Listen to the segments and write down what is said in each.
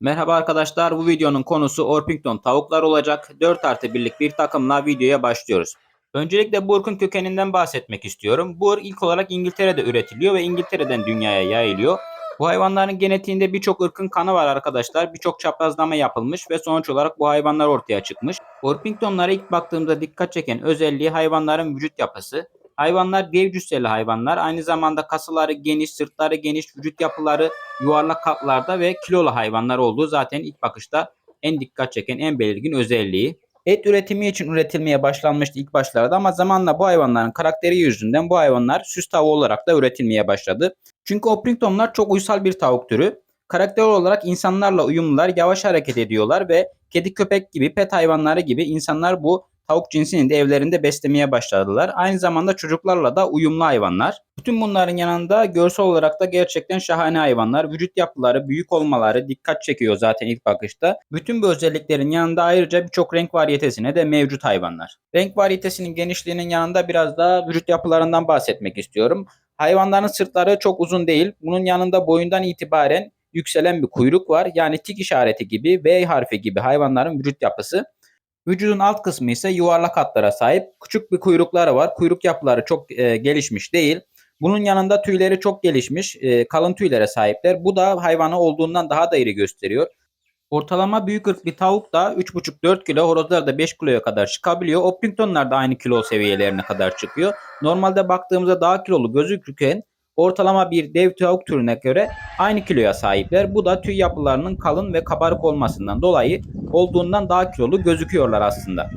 Merhaba arkadaşlar bu videonun konusu Orpington tavuklar olacak. 4 artı birlik bir takımla videoya başlıyoruz. Öncelikle bu ırkın kökeninden bahsetmek istiyorum. Bu ırk ilk olarak İngiltere'de üretiliyor ve İngiltere'den dünyaya yayılıyor. Bu hayvanların genetiğinde birçok ırkın kanı var arkadaşlar. Birçok çaprazlama yapılmış ve sonuç olarak bu hayvanlar ortaya çıkmış. Orpingtonlara ilk baktığımda dikkat çeken özelliği hayvanların vücut yapısı. Hayvanlar dev cüsseli hayvanlar. Aynı zamanda kasıları geniş, sırtları geniş, vücut yapıları yuvarlak kaplarda ve kilolu hayvanlar olduğu zaten ilk bakışta en dikkat çeken, en belirgin özelliği. Et üretimi için üretilmeye başlanmıştı ilk başlarda ama zamanla bu hayvanların karakteri yüzünden bu hayvanlar süs tavuğu olarak da üretilmeye başladı. Çünkü Opringtonlar çok uysal bir tavuk türü. Karakter olarak insanlarla uyumlular, yavaş hareket ediyorlar ve kedi köpek gibi pet hayvanları gibi insanlar bu tavuk cinsini de evlerinde beslemeye başladılar. Aynı zamanda çocuklarla da uyumlu hayvanlar. Bütün bunların yanında görsel olarak da gerçekten şahane hayvanlar. Vücut yapıları, büyük olmaları dikkat çekiyor zaten ilk bakışta. Bütün bu özelliklerin yanında ayrıca birçok renk variyetesine de mevcut hayvanlar. Renk variyetesinin genişliğinin yanında biraz da vücut yapılarından bahsetmek istiyorum. Hayvanların sırtları çok uzun değil. Bunun yanında boyundan itibaren yükselen bir kuyruk var. Yani tik işareti gibi, V harfi gibi hayvanların vücut yapısı. Vücudun alt kısmı ise yuvarlak hatlara sahip. Küçük bir kuyrukları var. Kuyruk yapıları çok e, gelişmiş değil. Bunun yanında tüyleri çok gelişmiş, e, kalın tüylere sahipler. Bu da hayvanı olduğundan daha da iri gösteriyor. Ortalama büyük ırk bir tavuk da 3,5-4 kilo, horozlar da 5 kiloya kadar çıkabiliyor. Opringtonlar da aynı kilo seviyelerine kadar çıkıyor. Normalde baktığımızda daha kilolu gözükürken ortalama bir dev tavuk türüne göre aynı kiloya sahipler. Bu da tüy yapılarının kalın ve kabarık olmasından dolayı olduğundan daha kilolu gözüküyorlar aslında.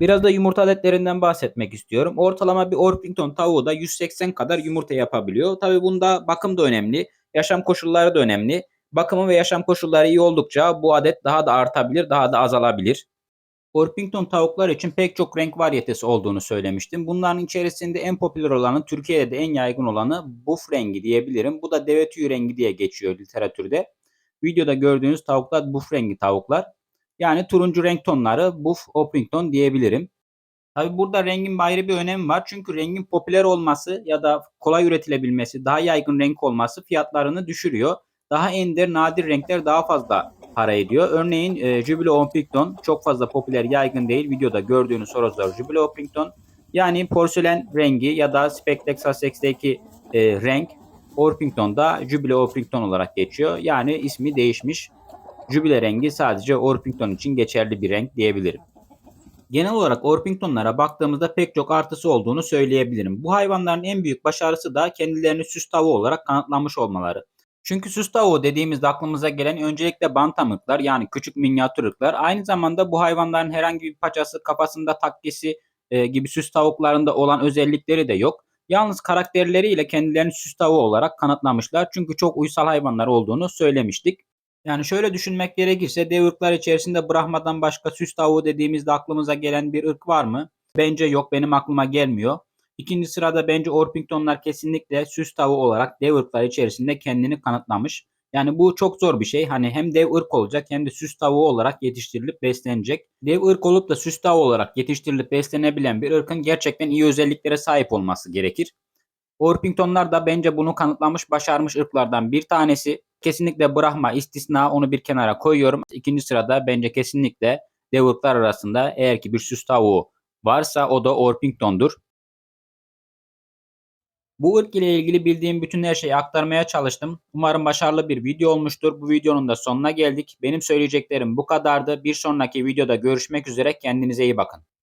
Biraz da yumurta adetlerinden bahsetmek istiyorum. Ortalama bir Orpington tavuğu da 180 kadar yumurta yapabiliyor. Tabi bunda bakım da önemli. Yaşam koşulları da önemli. Bakımı ve yaşam koşulları iyi oldukça bu adet daha da artabilir, daha da azalabilir. Orpington tavuklar için pek çok renk varyetesi olduğunu söylemiştim. Bunların içerisinde en popüler olanı, Türkiye'de de en yaygın olanı buf rengi diyebilirim. Bu da deve tüyü rengi diye geçiyor literatürde. Videoda gördüğünüz tavuklar buf rengi tavuklar. Yani turuncu renk tonları Buff Orpington diyebilirim. Tabi burada rengin ayrı bir önemi var. Çünkü rengin popüler olması ya da kolay üretilebilmesi, daha yaygın renk olması fiyatlarını düşürüyor. Daha ender, nadir renkler daha fazla para ediyor. Örneğin e, Jubilo Orpington çok fazla popüler, yaygın değil. Videoda gördüğünüz horozlar Jubilo Orpington. Yani porselen rengi ya da Spectrex A8'deki e, renk Orpington'da Jubilo Orpington olarak geçiyor. Yani ismi değişmiş. Jubile rengi sadece Orpington için geçerli bir renk diyebilirim. Genel olarak Orpingtonlara baktığımızda pek çok artısı olduğunu söyleyebilirim. Bu hayvanların en büyük başarısı da kendilerini süs tavuğu olarak kanıtlamış olmaları. Çünkü süs tavuğu dediğimizde aklımıza gelen öncelikle bantam ırklar yani küçük minyatür ırklar. Aynı zamanda bu hayvanların herhangi bir paçası, kafasında takkesi e, gibi süs tavuklarında olan özellikleri de yok. Yalnız karakterleriyle kendilerini süs tavuğu olarak kanıtlamışlar. Çünkü çok uysal hayvanlar olduğunu söylemiştik. Yani şöyle düşünmek gerekirse dev ırklar içerisinde Brahma'dan başka süs tavuğu dediğimizde aklımıza gelen bir ırk var mı? Bence yok benim aklıma gelmiyor. İkinci sırada bence Orpingtonlar kesinlikle süs tavuğu olarak dev ırklar içerisinde kendini kanıtlamış. Yani bu çok zor bir şey. Hani hem dev ırk olacak hem de süs tavuğu olarak yetiştirilip beslenecek. Dev ırk olup da süs tavuğu olarak yetiştirilip beslenebilen bir ırkın gerçekten iyi özelliklere sahip olması gerekir. Orpingtonlar da bence bunu kanıtlamış, başarmış ırklardan bir tanesi. Kesinlikle Brahma istisna onu bir kenara koyuyorum. İkinci sırada bence kesinlikle dev ırklar arasında eğer ki bir süs tavuğu varsa o da Orpington'dur. Bu ırk ile ilgili bildiğim bütün her şeyi aktarmaya çalıştım. Umarım başarılı bir video olmuştur. Bu videonun da sonuna geldik. Benim söyleyeceklerim bu kadardı. Bir sonraki videoda görüşmek üzere. Kendinize iyi bakın.